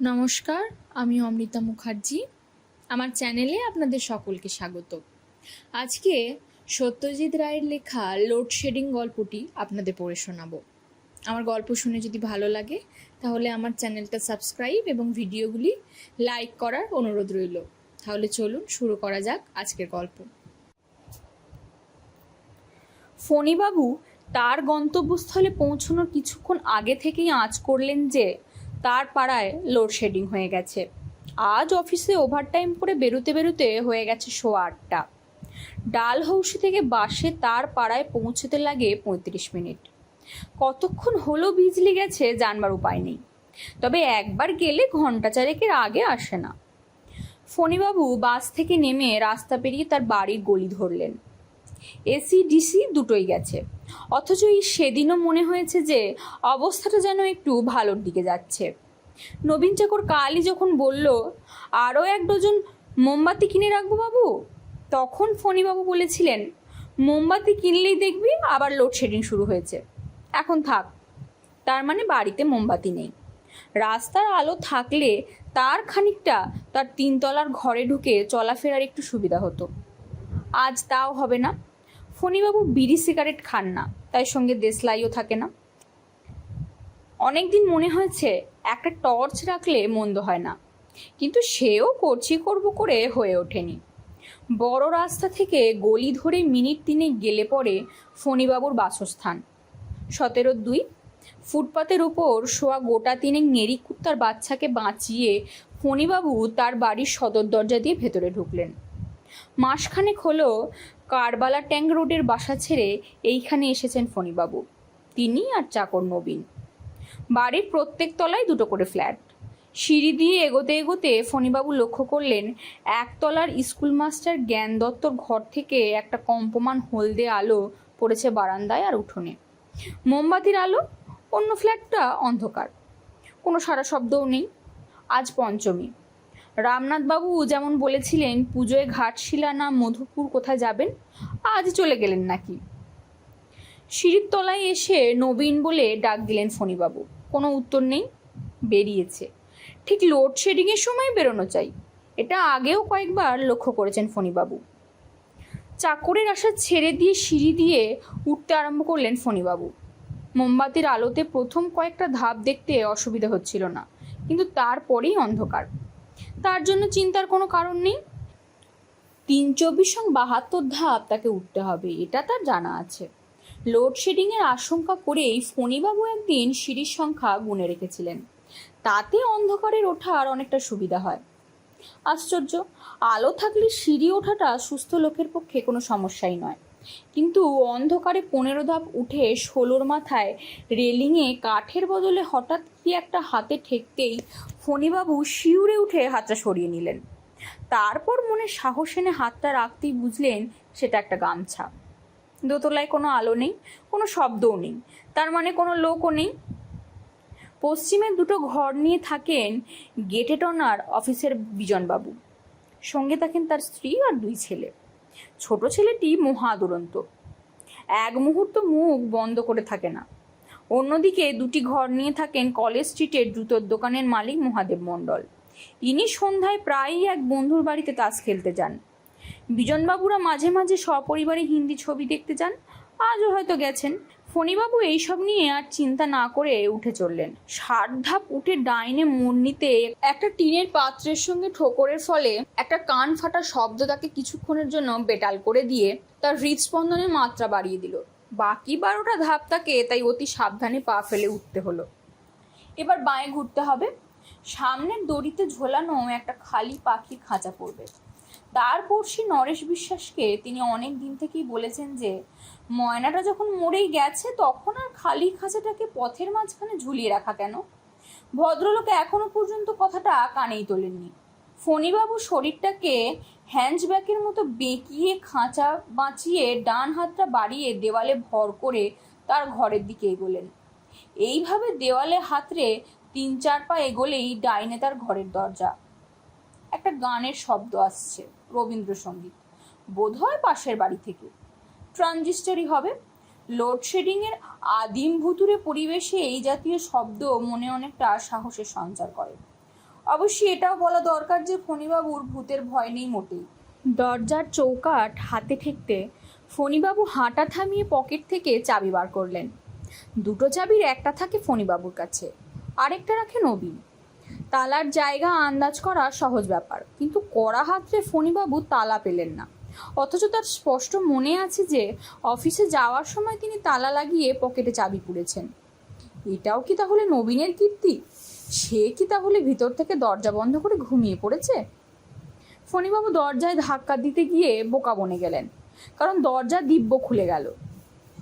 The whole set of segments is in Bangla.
নমস্কার, আমি অমৃতা মুখার্জি। আমার চ্যানেলে আপনাদের সকলকে স্বাগত। আজকে সত্যজিৎ রায়ের লেখা লোডশেডিং গল্পটি আপনাদের পড়ে শোনাবো। আমার গল্প শুনে যদি ভালো লাগে, তাহলে আমার চ্যানেলটা সাবস্ক্রাইব এবং ভিডিওগুলি লাইক করার অনুরোধ রইল। তাহলে চলুন শুরু করা যাক আজকের গল্প। ফণিবাবু তার গন্তব্যস্থলে পৌঁছানোর কিছুক্ষণ আগে থেকেই আঁচ করলেন যে তার পাড়ায় লোডশেডিং হয়ে গেছে। আজ অফিসে ওভারটাইম করে বেরোতে বেরোতে হয়ে গেছে সোয়া আটটা। ডালহৌসি থেকে বাসে তার পাড়ায় পৌঁছতে লাগে পঁয়ত্রিশ মিনিট। কতক্ষণ হলো বিজলি গেছে জানবার উপায় নেই। তবে একবার গেলে ঘণ্টা চারেকের আগে আসে না। ফণিবাবু বাস থেকে নেমে রাস্তা পেরিয়ে তার বাড়ির গলি ধরলেন। এসি, ডিসি দুটোই গেছে। অথচ এই সেদিনও মনে হয়েছে যে, অবস্থাটা যেন একটু ভালোর দিকে যাচ্ছে। নবীন চাকর কালই যখন বলল, আরও এক ডজন মোমবাতি কিনে রাখব বাবু? তখন ফণিবাবু বলেছিলেন, মোমবাতি কিনলেই দেখবি আবার লোডশেডিং শুরু হয়েছে। এখন থাক, তার মানে বাড়িতে মোমবাতি নেই। রাস্তার আলো থাকলে তার খানিকটা তার তিনতলার ঘরে ঢুকে চলাফেরার একটু সুবিধা হতো। আজ তাও হবে না। ফণিবাবু বিড়ি সিগারেট খান না, তাই সঙ্গে দেশলাইও থাকে না। অনেকদিন মনে হয়েছে, একটা টর্চ রাখলে মন্দ হয় না। কিন্তু সেও করছি করব করে হয়ে ওঠেনি। বড় রাস্তা থেকে গলি ধরে মিনিট তিনে গেলে পরে ফণিবাবুর বাসস্থান। সতেরো দুই, ফুটপাতের উপর শোয়া গোটা তিনেক নেড়ি কুত্তার বাচ্চাকে বাঁচিয়ে ফণিবাবু তার বাড়ির সদর দরজা দিয়ে ভেতরে ঢুকলেন। মাসখানেক হলো কারবালা ট্যাঙ্ক রোডের বাসা ছেড়ে এইখানে এসেছেন ফণিবাবু। তিনি আর চাকর নবীন। বাড়ির প্রত্যেক তলায় দুটো করে ফ্ল্যাট। সিঁড়ি দিয়ে এগোতে এগোতে ফণিবাবু লক্ষ্য করলেন, একতলার স্কুল মাস্টার জ্ঞান দত্তর ঘর থেকে একটা কম্পমান হলদে আলো পড়েছে বারান্দায় আর উঠোনে। মোমবাতির আলো, অন্য ফ্ল্যাটটা অন্ধকার। কোনো সারা শব্দও নেই। আজ পঞ্চমী। রামনাথবাবু যেমন বলেছিলেন, পুজোয় ঘাটশিলা না মধুপুর কোথায় যাবেন, আজ চলে গেলেন নাকি? সিঁড়ির তলায় এসে নবীন বলে ডাক দিলেন ফণিবাবু। কোনো উত্তর নেই, বেরিয়েছে। ঠিক লোডশেডিংয়ের সময় বেরোনো চাই। এটা আগেও কয়েকবার লক্ষ্য করেছেন ফণিবাবু। চাকরের আশা ছেড়ে দিয়ে সিঁড়ি দিয়ে উঠতে আরম্ভ করলেন ফণিবাবু। মোমবাতির আলোতে প্রথম কয়েকটা ধাপ দেখতে অসুবিধা হচ্ছিল না, কিন্তু তারপরেই অন্ধকার। তার জন্য চিন্তার কোনো কারণ নেই। তিন চব্বিশ বাহাত্তর ধাপ তাকে উঠতে হবে, এটা তার জানা আছে। লোডশেডিংয়ের আশঙ্কা করেই ফণিবাবু একদিন সিঁড়ির সংখ্যা গুনে রেখেছিলেন। তাতে অন্ধকারের ওঠার অনেকটা সুবিধা হয়। আশ্চর্য, আলো থাকলে সিঁড়ি ওঠাটা সুস্থ লোকের পক্ষে কোনো সমস্যাই নয়। কিন্তু অন্ধকারে পনেরো ধাপ উঠে ষোলোর মাথায় রেলিংয়ে কাঠের বদলে হঠাৎ কি একটা হাতে ঠেকতেই ফণিবাবু শিউরে উঠে হাতটা সরিয়ে নিলেন। তারপর মনে সাহস এনে হাতটা রাখতেই বুঝলেন সেটা একটা গামছা। দোতলায় কোনো আলো নেই, কোনো শব্দও নেই। তার মানে কোনো লোকও নেই। পশ্চিমে দুটো ঘর নিয়ে থাকেন গেটে টনার অফিসের বিজনবাবু। সঙ্গে থাকেন তার স্ত্রী আর দুই ছেলে। ছোট ছেলেটি মহা দুরন্ত। এক মুহূর্ত মুখ বন্ধ করে থাকে না। অন্যদিকে দুটি ঘর নিয়ে থাকেন কলেজ স্ট্রিটের জুতোর দোকানের মালিক মহাদেব মণ্ডল। ইনি সন্ধ্যায় প্রায়ই এক বন্ধুর বাড়িতে তাস খেলতে যান। বিজনবাবুরা মাঝে মাঝে সপরিবারে হিন্দি ছবি দেখতে যান, আজও হয়তো গেছেন। ফণিবাবু এইসব নিয়ে আর চিন্তা না করে উঠে চললেন। ষাট ধাপ উঠে ডাইনে মোড় নিতে একটা টিনের পাত্রের সঙ্গে ঠোকরের ফলে একটা কান ফাটা শব্দ তাকে কিছুক্ষণের জন্য বেটাল করে দিয়ে তার হৃদস্পন্দনের মাত্রা বাড়িয়ে দিল। বাকি বারোটা ধাপ তাকে তাই অতি সাবধানে পা ফেলে উঠতে হলো। এবার বাঁয়ে ঘুরতে হবে। সামনের দড়িতে ঝোলানো একটা খালি পাখির খাঁচা পড়বে। তার পড়শি নরেশ বিশ্বাসকে তিনি অনেক দিন থেকেই বলেছেন যে, ময়নাটা যখন মরেই গেছে, তখন আর খালি খাঁচাটাকে পথের মাঝখানে ঝুলিয়ে রাখা কেন? ভদ্রলোকে এখনও পর্যন্ত কথাটা কানেই তোলেননি। ফণিবাবু শরীরটাকে হ্যান্ডব্যাগের মতো বেঁকিয়ে খাঁচা বাঁচিয়ে ডান হাতটা বাড়িয়ে দেওয়ালে ভর করে তার ঘরের দিকে এগোলেন। এইভাবে দেওয়ালে হাতরে তিন চার পা এগোলেই ডাইনে তার ঘরের দরজা। একটা গানের শব্দ আসছে রবীন্দ্রসঙ্গীত। বোধহয় পাশের বাড়ি থেকে। ট্রানজিস্টারই হবে। লোডশেডিংয়ের আদিম ভুতুরে পরিবেশে এই জাতীয় শব্দ মনে অনেকটা সাহসের সঞ্চার করে। অবশ্যই এটাও বলা দরকার যে ফণিবাবুর ভূতের ভয় নেই মোটেই। দরজার চৌকাঠ হাতে ঠেকতে ফণিবাবু হাঁটা থামিয়ে পকেট থেকে চাবি বার করলেন। দুটো চাবির একটা থাকে ফণিবাবুর কাছে, আরেকটা রাখে নবীন। তালার জায়গা আন্দাজ করা সহজ ব্যাপার। কিন্তু কড়া হাতরে ফণিবাবু তালা পেলেন না। অথচ তার স্পষ্ট মনে আছে যে, অফিসে যাওয়ার সময় তিনি তালা লাগিয়ে পকেটে চাবি পুড়েছেন। এটাও কি তাহলে নবীনের কীর্তি? সে কি তাহলে ভিতর থেকে দরজা বন্ধ করে ঘুমিয়ে পড়েছে? ফণিবাবু দরজায় ধাক্কা দিতে গিয়ে বোকা বনে গেলেন, কারণ দরজা দিব্য খুলে গেল।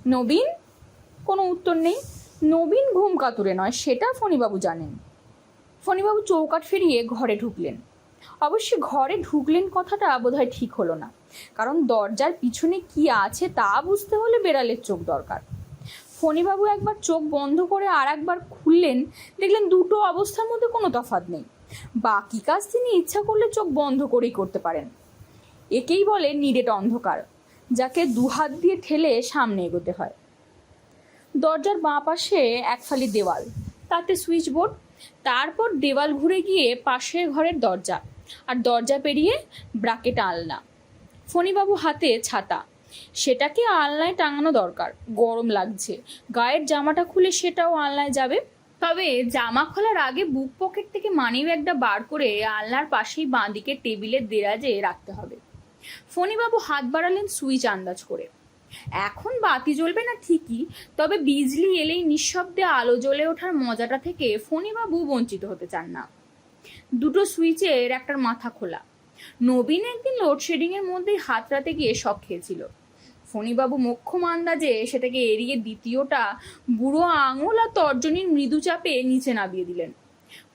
নবীন? কোনো উত্তর নেই। নবীন ঘুম কাতুরে নয়, সেটা ফণিবাবু জানেন। ফণিবাবু চৌকাট ফিরিয়ে ঘরে ঢুকলেন। অবশ্য ঘরে ঢুকলেন কথাটা বোধহয় ঠিক হলো না, কারণ দরজার পিছনে কি আছে তা বুঝতে হলে বেড়ালের চোখ দরকার। ফণিবাবু একবার চোখ বন্ধ করে আর একবার খুললেন, দেখলেন দুটো অবস্থার মধ্যে কোনো তফাৎ নেই। বাকি কাজ তিনি ইচ্ছা করলে চোখ বন্ধ করেই করতে পারেন। একেই বলে নিরেট অন্ধকার, যাকে দুহাত দিয়ে ঠেলে সামনে এগোতে হয়। দরজার বাঁ পাশে এক ফালি দেওয়াল, তাতে সুইচ বোর্ড তারপর দেওয়াল ঘুরে গিয়ে পাশের ঘরের দরজা, আর দরজা পেরিয়ে ব্রাকেট আলনা। ফণিবাবু হাতে ছাতা। সেটাকে আলনায় টাঙানো দরকার, গরম লাগছে। গায়ের জামাটা খুলে সেটাও আলনায় যাবে। তবে জামা খোলার আগে বুক পকেট থেকে মানি ব্যাগটা বার করে আলনার পাশেই বাঁদিকে টেবিলের দেরাজে রাখতে হবে। ফণিবাবু হাত বাড়ালেন সুইচ আন্দাজ করে। এখন বাতি জ্বলবে না ঠিকই, তবে বিজলি এলেই নিঃশব্দে আলো জ্বলে ওঠার মজাটা থেকে ফণিবাবু বঞ্চিত হতে চান না। দুটো সুইচের একটার মাথা খোলা। নবীন একদিন লোডশেডিং এর মধ্যেই হাত রাতে গিয়ে শখ খেয়েছিল। ফণিবাবু মোক্ষম আন্দাজে সেটাকে এড়িয়ে দ্বিতীয়টা বুড়ো আঙুল আর তর্জনীর মৃদু চাপে নিচে নামিয়ে দিলেন।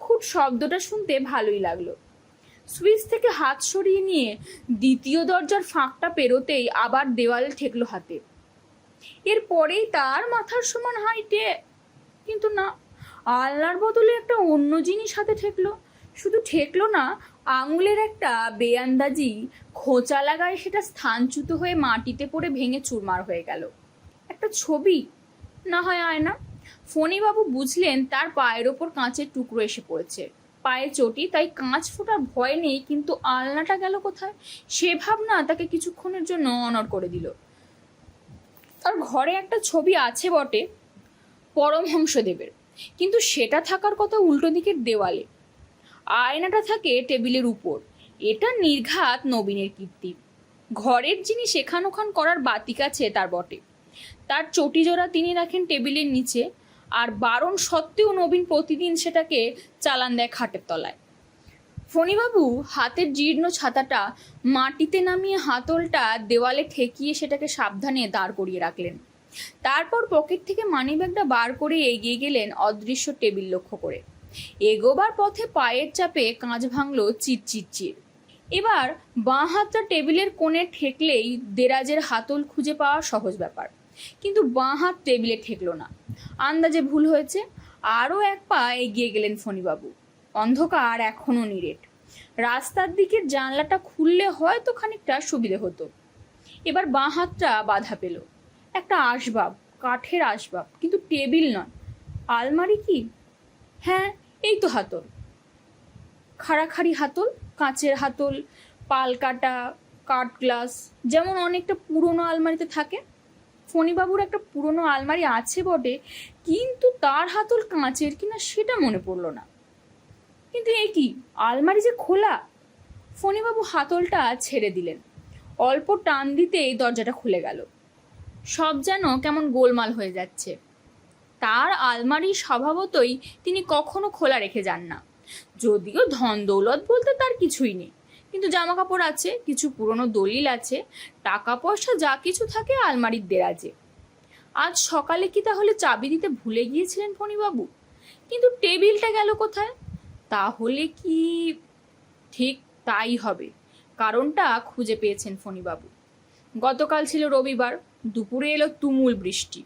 খুব শব্দটা শুনতে ভালোই লাগল। সুইচ থেকে হাত সরিয়ে নিয়ে দ্বিতীয় দরজার ফাঁকটা পেরোতেই আবার দেওয়াল ঠেকলো হাতে। এরপরেই তার মাথার সমান হাইটে কিন্তু না, আলনার বদলে একটা অন্য জিনিস হাতে ঠেকলো। শুধু ঠেকলো না, আঙুলের একটা বেআন্দাজি খোঁচা লাগায় সেটা স্থানচ্যুত হয়ে মাটিতে পড়ে ভেঙে চুরমার হয়ে গেল। একটা ছবি, না হয় আয়না। ফণিবাবু বুঝলেন তার পায়ের ওপর কাঁচের টুকরো এসে পড়েছে। পায়ে চটি, তাই কাঁচ ফোটার ভয় নেই, কিন্তু আলনাটা গেল কোথায়? সে ভাবনা তাকে কিছুক্ষণের জন্য অনর করে দিল। তার ঘরে একটা ছবি আছে বটে পরমহংসদেবের কিন্তু সেটা থাকার কথা উল্টো দিকের দেওয়ালে। আয়নাটা থাকে টেবিলের উপর। এটা নির্ঘাত নবীনের কীর্তি। ঘরের জিনিস এখান ওখান করার বাতিক আছে তার বটে। তার চটি জোড়া তিনি রাখেন টেবিলের নিচে। আর বারণ সত্ত্বেও নবীন প্রতিদিন সেটাকে চালান দেয় খাটের তলায়। ফণিবাবু হাতের জীর্ণ ছাতাটা মাটিতে নামিয়ে হাতলটা দেওয়ালে ঠেকিয়ে সেটাকে সাবধানে দাঁড় করিয়ে রাখলেন। তারপর পকেট থেকে মানিব্যাগটা বার করে এগিয়ে গেলেন অদৃশ্য টেবিল লক্ষ্য করে। এগোবার পথে পায়ের চাপে কাঁচ ভাঙলো চিরচিরচির এবার বাঁ হাতটা টেবিলের কোণে ঠেকলেই দেরাজের হাতল খুঁজে পাওয়া সহজ ব্যাপার। কিন্তু বাঁ হাত টেবিলে ঠেকলো না। আন্দাজে ভুল হয়েছে। আরও এক পা এগিয়ে গেলেন ফণিবাবু। অন্ধকার এখনও নিরেট। রাস্তার দিকের জানলাটা খুললে হয়তো খানিকটা সুবিধে হতো। এবার বাঁ হাতটা বাধা পেল। একটা আসবাব, কাঠের আসবাব, কিন্তু টেবিল নয়। আলমারি কি? হ্যাঁ এই তো হাতল। খাড়াখাড়ি হাতল, কাঁচের হাতল, পাল কাটা, কাঠ গ্লাস, যেমন অনেকটা পুরনো আলমারিতে থাকে। ফণিবাবুর একটা পুরনো আলমারি আছে বটে, কিন্তু তার হাতল কাঁচের কিনা সেটা মনে পড়ল না। কিন্তু এ কি? আলমারি যে খোলা? ফণিবাবু হাতলটা ছেড়ে দিলেন। অল্প টান দিতেই দরজাটা খুলে গেল। সব যেন কেমন গোলমাল হয়ে যাচ্ছে। তার আলমারি স্বভাবতই তিনি কখনো খোলা রেখে যান না। যদিও ধন দৌলত বলতে তার কিছুই নেই। কিন্তু জামা কাপড় আছে, কিছু পুরনো দলিল আছে টাকা পয়সা যা কিছু থাকে আলমারির দেরাজে। আজ সকালে কি তাহলে চাবি দিতে ভুলে গিয়েছিলেন ফণিবাবু? কিন্তু টেবিলটা গেল কোথায়? তাহলে কি ঠিক তাই হবে, কারণটা খুঁজে পেয়েছেন ফণিবাবু। গতকাল ছিল রবিবার, দুপুরে এলো তুমুল বৃষ্টি।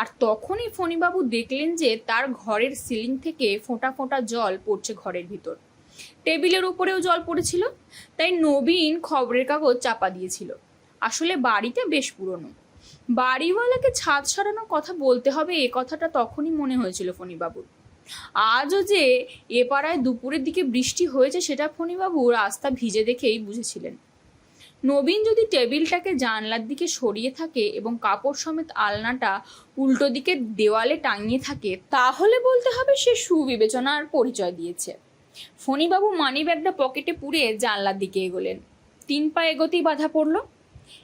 আর তখনই ফণিবাবু দেখলেন যে তার ঘরের সিলিং থেকে ফোঁটা ফোঁটা জল পড়ছে ঘরের ভিতর। টেবিলের উপরেও জল পড়েছিল, তাই নবীন খবরের কাগজ চাপা দিয়েছিল। আসলে বাড়িটা বেশ পুরনো। বাড়িওয়ালাকে ছাদ সরানোর কথা বলতে হবে, এ কথাটা তখনই মনে হয়েছিল ফণিবাবুর। আজও যে এ পাড়ায় দুপুরের দিকে বৃষ্টি হয়েছে, সেটা ফণিবাবু রাস্তা ভিজে দেখেই বুঝেছিলেন। নবীন যদি টেবিলটাকে জানলার দিকে সরিয়ে থাকে এবং কাপড় সমেত আলনাটা উল্টো দিকে দেওয়ালে টাঙিয়ে থাকে, তাহলে বলতে হবে সে সুবিবেচনার পরিচয় দিয়েছে। ফণিবাবু মানি ব্যাগটা পকেটে পুড়ে জানলার দিকে এগোলেন। তিন পা এগোতেই বাধা পড়ল।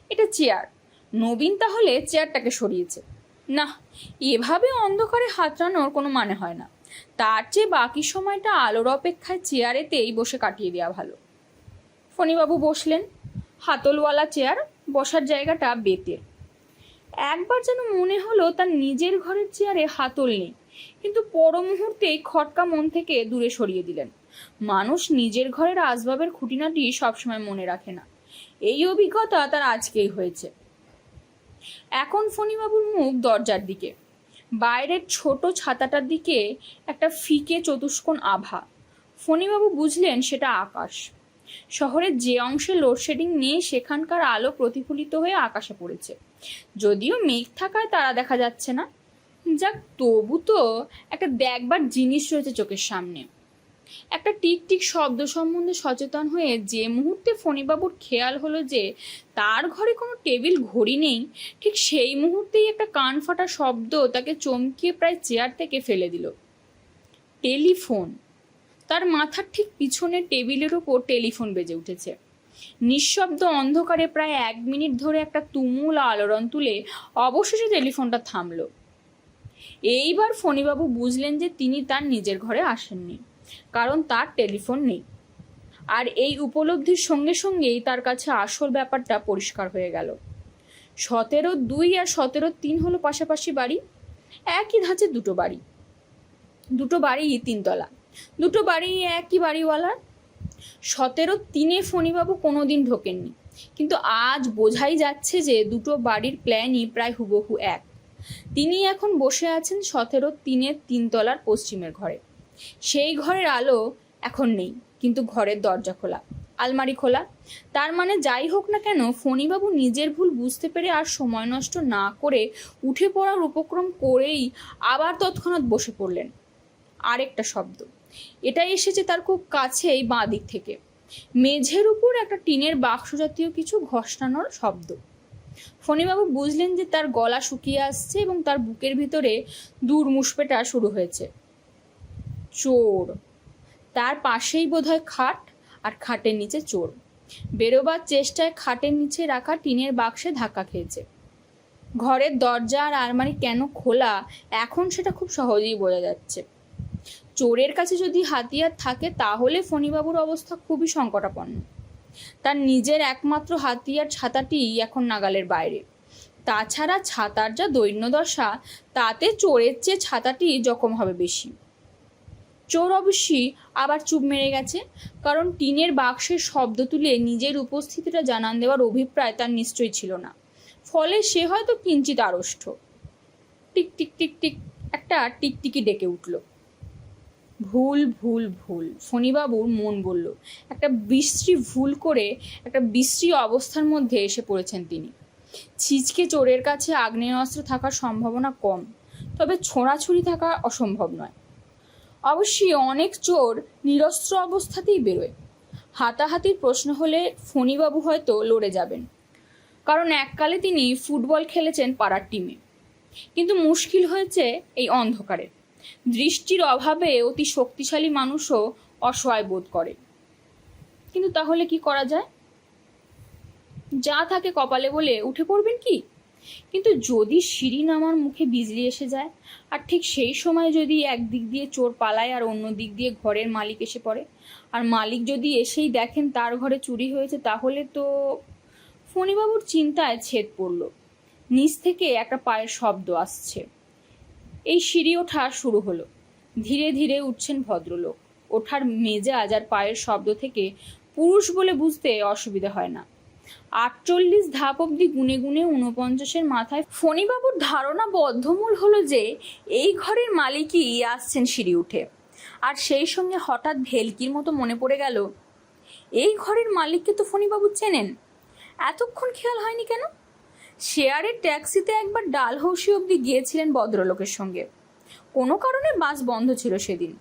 এটা চেয়ার। নবীন তাহলে চেয়ারটাকে সরিয়েছে। না, এভাবে অন্ধকারে হাতড়ানোর কোনো মানে হয় না। তার চেয়ে বাকি সময়টা আলোর অপেক্ষায় চেয়ারেতেই বসে কাটিয়ে দেওয়া ভালো। ফণিবাবু বসলেন। হাতলওয়ালা চেয়ার, বসার জায়গাটা বেতের। একবার যেন মনে হলো তার নিজের ঘরের চেয়ারে হাতল নেই, কিন্তু পর মুহূর্তেই খটকা মন থেকে দূরে সরিয়ে দিলেন। মানুষ নিজের ঘরের আসবাবের খুঁটিনাটি সবসময় মনে রাখে না। এই অভিজ্ঞতা তার আজকেই হয়েছে। এখন ফণিবাবুর মুখ দরজার দিকে। বাইরের ছোট ছাতাটার দিকে একটা ফিকে চতুষ্কোণ আভা। ফণিবাবু বুঝলেন সেটা আকাশ। শহরের যে অংশে লোডশেডিং নেই সেখানকার আলো প্রতিফলিত হয়ে আকাশে পড়েছে। যদিও মেঘ থাকায় তারা দেখা যাচ্ছে না। যাক, তবু তো একটা দেখবার জিনিস রয়েছে চোখের সামনে। একটা টিক টিক শব্দ সম্বন্ধে সচেতন হয়ে যে মুহূর্তে ফণিবাবুর খেয়াল হলো যে তার ঘরে কোনো টেবিল ঘড়ি নেই, ঠিক সেই মুহূর্তেই একটা কান ফাটা শব্দ তাকে চমকিয়ে প্রায় চেয়ার থেকে ফেলে দিল। টেলিফোন। তার মাথার ঠিক পিছনে টেবিলের ওপর টেলিফোন বেজে উঠেছে। নিঃশব্দ অন্ধকারে প্রায় এক মিনিট ধরে একটা তুমুল আলোড়ন তুলে অবশেষে টেলিফোনটা থামলো। এইবার ফণিবাবু বুঝলেন যে তিনি তার নিজের ঘরে আসেননি। কারণ তার টেলিফোন নেই। আর এই উপলব্ধির সঙ্গে সঙ্গেই তার কাছে আসল ব্যাপারটা পরিষ্কার হয়ে গেল। সতেরো দুই আর সতেরো তিন হলো পাশাপাশি বাড়ি। একই ধাঁচে দুটো বাড়ি। দুটো বাড়ি তিনতলা। দুটো বাড়ি একই বাড়িওয়ালার। সতেরো তিনে ফণিবাবু কোনোদিন ঢোকেননি। কিন্তু আজ বোঝাই যাচ্ছে যে দুটো বাড়ির প্ল্যানই প্রায় হুবহু এক। তিনি এখন বসে আছেন সতেরো তিনের তিনতলার পশ্চিমের ঘরে। সেই ঘরের আলো এখন নেই, কিন্তু ঘরের দরজা খোলা, আলমারি খোলা। তার মানে যাই হোক না কেন, ফণিবাবু নিজের ভুল বুঝতে পেরে আর সময় নষ্ট না করে উঠে পড়ার উপক্রম করেই আবার তৎক্ষণাৎ বসে পড়লেন। আরেকটা শব্দ এটা এসেছে তার খুব কাছেই বাঁ দিক থেকে। মেঝের উপর একটা টিনের বাক্স জাতীয় কিছু ঘষানোর শব্দ। ফণিবাবু বুঝলেন যে তার গলা শুকিয়ে আসছে এবং তার বুকের ভিতরে দূর মুসপেটা শুরু হয়েছে। চোর। তার পাশেই বোধহয় খাট আর খাটের নিচে চোর। বেরোবার চেষ্টায় খাটের নিচে রাখা টিনের বাক্সে ধাক্কা খেয়েছে। ঘরের দরজা আর আলমারি কেন খোলা, এখন সেটা খুব সহজেই বোঝা যাচ্ছে। চোরের কাছে যদি হাতিয়ার থাকে, তাহলে ফণিবাবুর অবস্থা খুবই সংকটাপন্ন। তার নিজের একমাত্র হাতিয়ার ছাতাটি এখন নাগালের বাইরে। তাছাড়া ছাতার যা দৈন্যদশা, তাতে চোরের চেয়ে ছাতাটি জখম হবে বেশি। চোর অবশ্যই আবার চুপ মেরে গেছে। কারণ টিনের বাক্সের শব্দ তুলে নিজের উপস্থিতিটা জানান দেওয়ার অভিপ্রায় তার নিশ্চয়ই ছিল না। ফলে সে হয়তো কিঞ্চিত আড়ষ্ট। টিক টিক টিক টিক, একটা টিকটিকি ডেকে উঠল। ভুল ভুল ভুল, ফণিবাবুর মন বলল। একটা বিশ্রী ভুল করে একটা বিশ্রী অবস্থার মধ্যে এসে পড়েছেন তিনি। ছিচকে চোরের কাছে আগ্নেয়াস্ত্র থাকার সম্ভাবনা কম, তবে ছোঁড়াছুরি থাকা অসম্ভব নয়। অবশ্যই অনেক চোর নিরস্ত্র অবস্থাতেই বেরোয়। হাতাহাতির প্রশ্ন হলে ফণিবাবু হয়তো লড়ে যাবেন। কারণ এককালে তিনি ফুটবল খেলেছেন পাড়ার টিমে। কিন্তু মুশকিল হয়েছে এই অন্ধকারে। দৃষ্টির অভাবে অতি শক্তিশালী মানুষও অসহায় বোধ করে। কিন্তু তাহলে কি করা যায়? যা থাকে কপালে বলে উঠে পড়বেন কি? কিন্তু যদি সিঁড়ি নামার মুখে বিজলি এসে যায়, আর ঠিক সেই সময় যদি একদিক দিয়ে চোর পালায় আর অন্য দিক দিয়ে ঘরের মালিক এসে পড়ে, আর মালিক যদি এসেই দেখেন তার ঘরে চুরি হয়েছে, তাহলে তো ফণিবাবুর চিন্তায় ছেদ পড়ল। নিচ থেকে একটা পায়ের শব্দ আসছে। এই সিঁড়ি ওঠা শুরু হলো। ধীরে ধীরে উঠছেন ভদ্রলোক। ওঠার মেজাজ আর পায়ের শব্দ থেকে পুরুষ বলে বুঝতে অসুবিধা হয় না। আটচল্লিশ ধাপ অব্দি গুনে গুনে উনপঞ্চাশের মাথায় ফণিবাবুর ধারণা বদ্ধমূল হলো যে এই ঘরের মালিকই আসছেন সিঁড়ি উঠে। আর সেই সঙ্গে হঠাৎ ভেলকির মতো মনে পড়ে গেল, এই ঘরের মালিককে তো ফণিবাবু চেনেন। এতক্ষণ খেয়াল হয়নি কেন? শেয়ারের ট্যাক্সিতে একবার ডালহৌসি অবধি গিয়েছিলেন ভদ্রলোকের সঙ্গে। কোনো কারণে বাস বন্ধ ছিল সেদিন।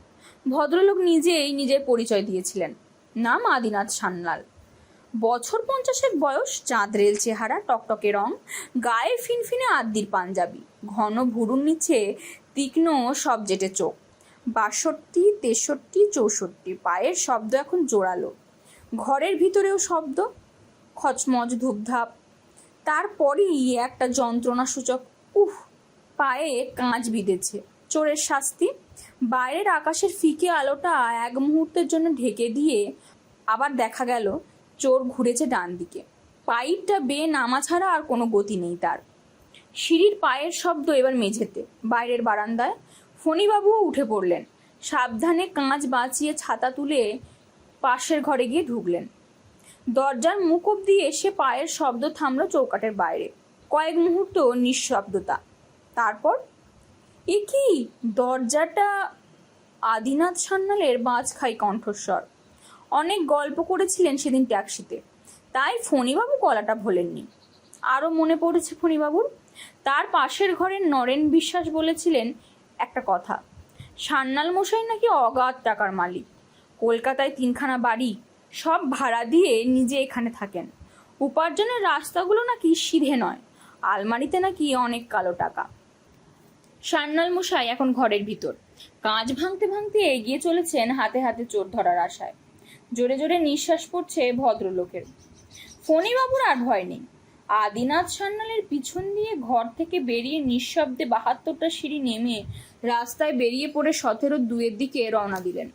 ভদ্রলোক নিজেই নিজের পরিচয় দিয়েছিলেন। নাম আদিনাথ সান্যাল। বছর পঞ্চাশের বয়স চাঁদরেল চেহারা, টকটকে রং, গায়ে ফিনফিনে আদ্দির পাঞ্জাবি, ঘন ভুরুর নিচে তীক্ষ্ণ সবজেটে চোখ, বাষট্টি, তেষট্টি, চৌষট্টি, পায়ের শব্দ এখন জোরালো, ঘরের ভিতরেও শব্দ, খচমচ ধূপধাপ, তারপরেই একটা যন্ত্রণাসূচক, উফ, পায়ে কাঁচ বিঁধেছে, চোরের শাস্তি, বাইরের আকাশের ফিকে আলোটা এক মুহূর্তের জন্য ঢেকে দিয়ে আবার দেখা গেল চোর ঘুরেছে ডান দিকে। পাইপটা বেয়ে নামা ছাড়া আর কোনো গতি নেই তার। সিঁড়ির পায়ের শব্দ এবার মেঝেতে। বাইরের বারান্দায় ফণিবাবুও উঠে পড়লেন। সাবধানে কাঁচ বাঁচিয়ে ছাতা তুলে পাশের ঘরে গিয়ে ঢুকলেন। দরজার মুখ অব্দি এসে পায়ের শব্দ থামলো চৌকাটের বাইরে। কয়েক মুহূর্ত নিঃশব্দতা। তারপর, এ কি? দরজাটা আদিনাথ সান্যালের বাজ খাই কণ্ঠস্বর। অনেক গল্প করেছিলেন সেদিন ট্যাক্সিতে। তাই ফণিবাবু গলাটা ভোলেননি। আরও মনে পড়েছে ফণিবাবুর? তার পাশের ঘরের নরেন বিশ্বাস বলেছিলেন একটা কথা, সান্যাল মশাই নাকি অগাধ টাকার মালিক। কলকাতায় তিনখানা বাড়ি, সব ভাড়া দিয়ে নিজে এখানে থাকেন। উপার্জনের রাস্তাগুলো নাকি সিধে নয়, আলমারিতে নাকি অনেক কালো টাকা। সান্যাল মশাই এখন ঘরের ভিতর। কাঁচ ভাঙতে ভাঙতে এগিয়ে চলেছেন হাতে হাতে চোর ধরার আশায়। জোরে জোরে নিঃশ্বাস পড়ছে ভদ্রলোকের। ফণিবাবুর আর ভয় নেই। আদিনাথ সান্যালের পিছন দিয়ে ঘর থেকে বেরিয়ে নিঃশব্দে বাহাত্তরটা সিঁড়ি নেমে রাস্তায় বেরিয়ে পড়ে সতেরো দুয়ের দিকে রওনা দিলেন।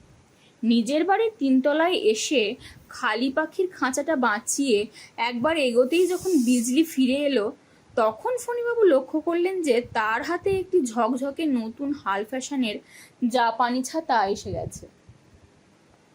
নিজের বাড়ির তিনতলায় এসে খালি পাখির খাঁচাটা বাঁচিয়ে একবার এগোতেই যখন বিজলি ফিরে এলো, তখন ফণিবাবু লক্ষ্য করলেন যে তার হাতে একটি ঝকঝকে নতুন হাল ফ্যাশনের জাপানি ছাতা এসে গেছে।